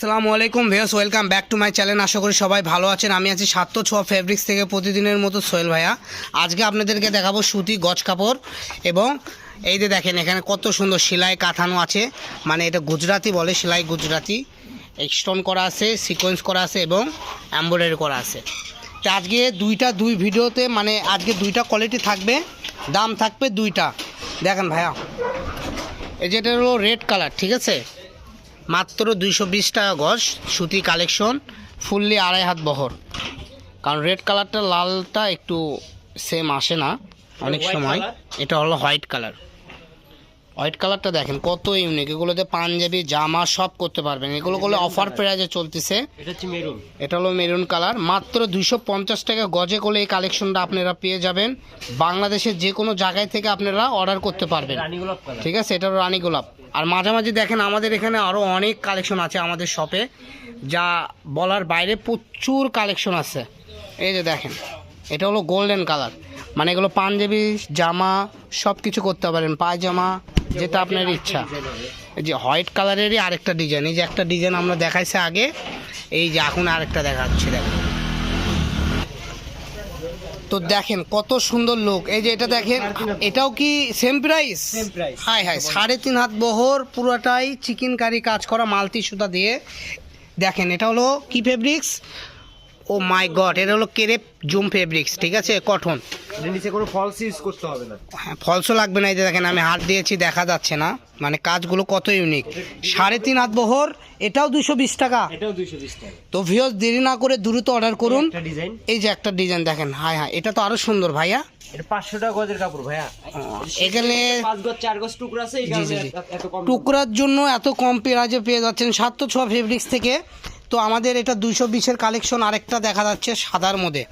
আসসালামু আলাইকুম ভেয়াস welcome back to my channel. আশা করি সবাই ভালো আছেন। আমি আছি সাত্য ছোয়া ফেব্রিক্স থেকে প্রতিদিনের মতো সোহেল ভাইয়া। আজকে আপনাদেরকে দেখাবো সুতি গজ কাপড় এবং এই যে দেখেন, এখানে কত সুন্দর সেলাই কাঁথানো আছে। মানে এটা গুজরাতি বলে, সেলাই গুজরাতি স্টোন করা আছে, সিকোয়েন্স করা আছে এবং এমব্রয়ডারি করা আছে। তো আজকে দুইটা, দুই ভিডিওতে মানে আজকে দুইটা কোয়ালিটি থাকবে, দাম থাকবে দুইটা। দেখেন ভাইয়া, এই যেটা হলো রেড কালার, ঠিক আছে? মাত্র দুইশো বিশ টাকা গজ সুতি কালেকশন ফুললি আড়াই হাত বহর। কারণ রেড কালারটা লালটা একটু সেম আসে না অনেক সময়। এটা হলো হোয়াইট কালার হোয়াইট কালারটা দেখেন কত ইউনিক এগুলোতে পাঞ্জাবি জামা সব করতে পারবেন। এগুলো করলে অফার প্রাইজে চলতেছে। এটা হচ্ছে মেরুন এটা হলো মেরুন কালার মাত্র দুইশো পঞ্চাশ টাকা গজে করলে এই কালেকশনটা আপনারা পেয়ে যাবেন। বাংলাদেশের যে কোনো জায়গায় থেকে আপনারা অর্ডার করতে পারবেন। রানী গোলাপ কালার ঠিক আছে? এটা হলো রানী গোলাপ। আর মাঝামাঝি দেখেন আমাদের এখানে আরও অনেক কালেকশন আছে আমাদের শপে যা বলার বাইরে প্রচুর কালেকশন আছে। এই যে দেখেন এটা হলো গোল্ডেন কালার মানে এগুলো পাঞ্জাবি জামা সব কিছু করতে পারেন পায়জামা যেটা আপনার ইচ্ছা। এই যে হোয়াইট কালারেরই আরেকটা ডিজাইন এই যে একটা ডিজাইন আমরা দেখাইছি আগে এই যে এখন আরেকটা দেখাচ্ছি দেখেন। তো দেখেন কত সুন্দর লোক এই যে এটা দেখেন এটাও কি সেম প্রাইস. হাই হাই সাড়ে তিন হাত বহর পুরোটাই চিকেন কারি কাজ করা মালতি সুতা দিয়ে। দেখেন এটা হলো কি ফেব্রিক্স ও মাই গড এটা হলো কেরেপ জুম ফেব্রিক্স ঠিক আছে? কটন এর নিচে কোনো ফলস ইউজ করতে হবে না। হ্যাঁ ফলসও লাগবে না এই যে দেখেন আমি হাত দিয়েছি দেখা যাচ্ছে না। মানে কাজগুলো কত ইউনিক সাড়ে তিন হাত বহর এটাও দুশো বিশ টাকা। এটাও দুইশো বিশ টাকা। তো ভিওস দেরি না করে দ্রুত অর্ডার করুন। ডিজাইন এই যে একটা ডিজাইন দেখেন হাই হাই এটা তো আরও সুন্দর ভাইয়া। পাঁচশো টাকা গজের কাপড় এখানে টুকরার জন্য এত কম পেঁয়াজে পেয়ে যাচ্ছেন সাত তো ছ ফেব্রিক্স থেকে। তো আমাদের এটা দুশো বিশের কালেকশন আরেকটা দেখা যাচ্ছে সাদার মধ্যে।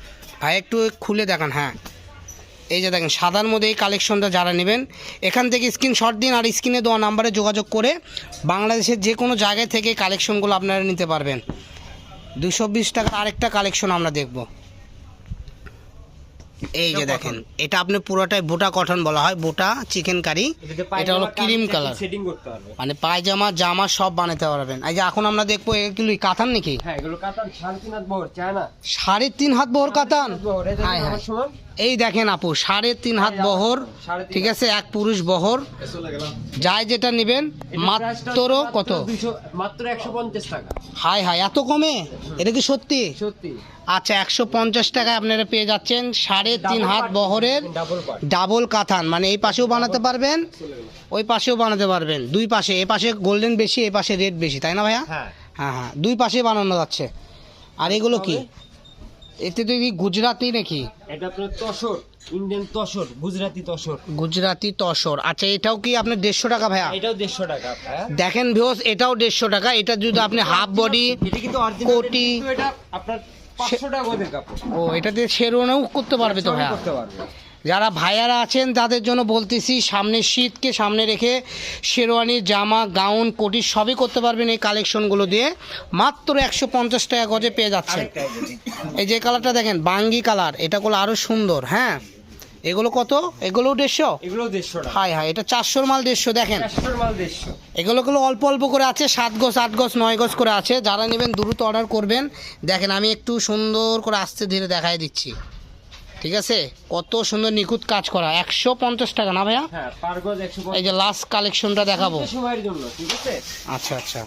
ভাই, একটু খুলে দেখান হ্যাঁ। এই যে দেখেন, সাদার মধ্যে এই কালেকশনটা যারা নেবেন, এখান থেকে স্ক্রিনশট দিন আর স্ক্রিনে দেওয়া নাম্বারে যোগাযোগ করে বাংলাদেশের যে কোনো জায়গায় থেকে কালেকশনগুলো আপনারা নিতে পারবেন। দুশো বিশ টাকার আরেকটা কালেকশন আমরা দেখব। এই যে দেখেন এটা আপনি পুরোটাই বোটা কটন বলা হয় বোটা চিকেন কারি এটা হলো ক্রিম কালার মানে পায়জামা জামা সব বানাতে পারবেন। এই যে এখন আমরা দেখব এগুলো কাতান নাকি? হ্যাঁ এগুলো কাতান সাড়ে তিন হাত বহর চায় সাড়ে তিন হাত বহর কাতান বহর এই দেখেন হায় হায়। এই দেখেন আপু সাড়ে তিন হাত বহর ঠিক আছে এক পুরুষ বহর। যাই যেটা নেবেন মাত্র কত? মাত্র একশো পঞ্চাশ টাকা। হাই হাই এত কমে? এটা কি সত্যি? সত্যি। আচ্ছা একশো পঞ্চাশ টাকায় আপনারা পেয়ে যাচ্ছেন সাড়ে তিন হাত বহরের ডাবল ডাবল কাতান মানে এই পাশেও বানাতে পারবেন ওই পাশেও বানাতে পারবেন দুই পাশে এ পাশে গোল্ডেন বেশি এ পাশে রেড বেশি তাই না ভাইয়া? হ্যাঁ। হ্যাঁ হ্যাঁ দুই পাশে বানানো যাচ্ছে। আর এগুলো কি? এতে তো কি গুজরাটি নাকি? এটা আপনার তসর ইন্ডিয়ান তসর গুজরাটি তসর। গুজরাটি তসর। আচ্ছা এটাও কি আপনার দেড়শো টাকা ভাইয়া? এটাও দেড়শো টাকা ভাইয়া দেখেন ভিওস এটাও দেড়শো টাকা এটা যদি আপনি হাফ বডি এটা কিন্তু অরিজিনাল কোটি এটা আপনার পাঁচশো টাকা দিয়ে কাপড়। ও শেরওয়ানিও করতে পারবে তো ভাইয়া? করতে পারবে। যারা ভাইয়ারা আছেন তাদের জন্য বলতেছি সামনে শীতকে সামনে রেখে শেরওয়ানি জামা গাউন কোটি সবই করতে পারবেন এই কালেকশনগুলো দিয়ে। মাত্র একশো পঞ্চাশ টাকা গজে পেয়ে যাচ্ছে এই যে। কালারটা দেখেন বাঙ্গি কালার এটা করলে আরও সুন্দর হ্যাঁ? এগুলো কত? এগুলোও দেড়শো? এগুলো দেড়শো হাই হাই এটা চারশোর মাল দেড়শো দেখেন। মাল দেড়শো। এগুলোগুলো অল্প অল্প করে আছে সাত গজ আট গজ নয় গজ করে আছে। যারা নেবেন দ্রুত অর্ডার করবেন। দেখেন আমি একটু সুন্দর করে আস্তে ধীরে দেখাই দিচ্ছি। ঠিক আছে? কত সুন্দর নিখুঁত কাজ করা। একশো পঞ্চাশ টাকা না ভাইয়া? হ্যাঁ এই যে লাস্ট কালেকশনটা দেখাবো। আচ্ছা আচ্ছা।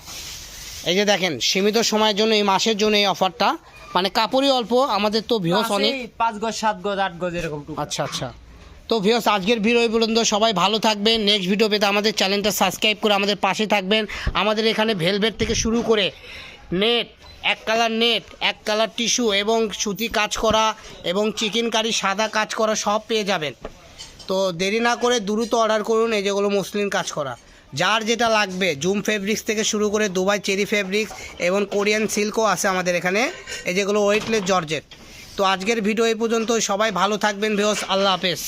এই যে দেখেন সীমিত সময়ের জন্য এই মাসের জন্য এই অফারটা মানে কাপড়ই অল্প আমাদের তো ভিউস অনেক। পাঁচ গজ সাত গজ আট গজ এরকম আচ্ছা আচ্ছা। তো ভিউস আজকের ভিডিও এই পর্যন্ত। সবাই ভালো থাকবেন। নেক্সট ভিডিও পেতে আমাদের চ্যানেলটা সাবস্ক্রাইব করে আমাদের পাশে থাকবেন। আমাদের এখানে ভেলভেট থেকে শুরু করে নেট এক কালার নেট এক কালার টিস্যু এবং সুতি কাজ করা এবং চিকেন কারি সাদা কাজ করা সব পেয়ে যাবেন। তো দেরি না করে দ্রুত অর্ডার করুন। এই যেগুলো মুসলিম কাজ করা। যার যেটা লাগবে, জুম ফেব্রিক্স থেকে শুরু করে দুবাই চেরি ফেব্রিক্স এবং কোরিয়ান সিল্কও আছে আমাদের এখানে, এই যেগুলো ওয়েটলেস জর্জেট। তো আজকের ভিডিও এই পর্যন্ত সবাই ভালো থাকবেন ভিওস আল্লাহ হাফেজ।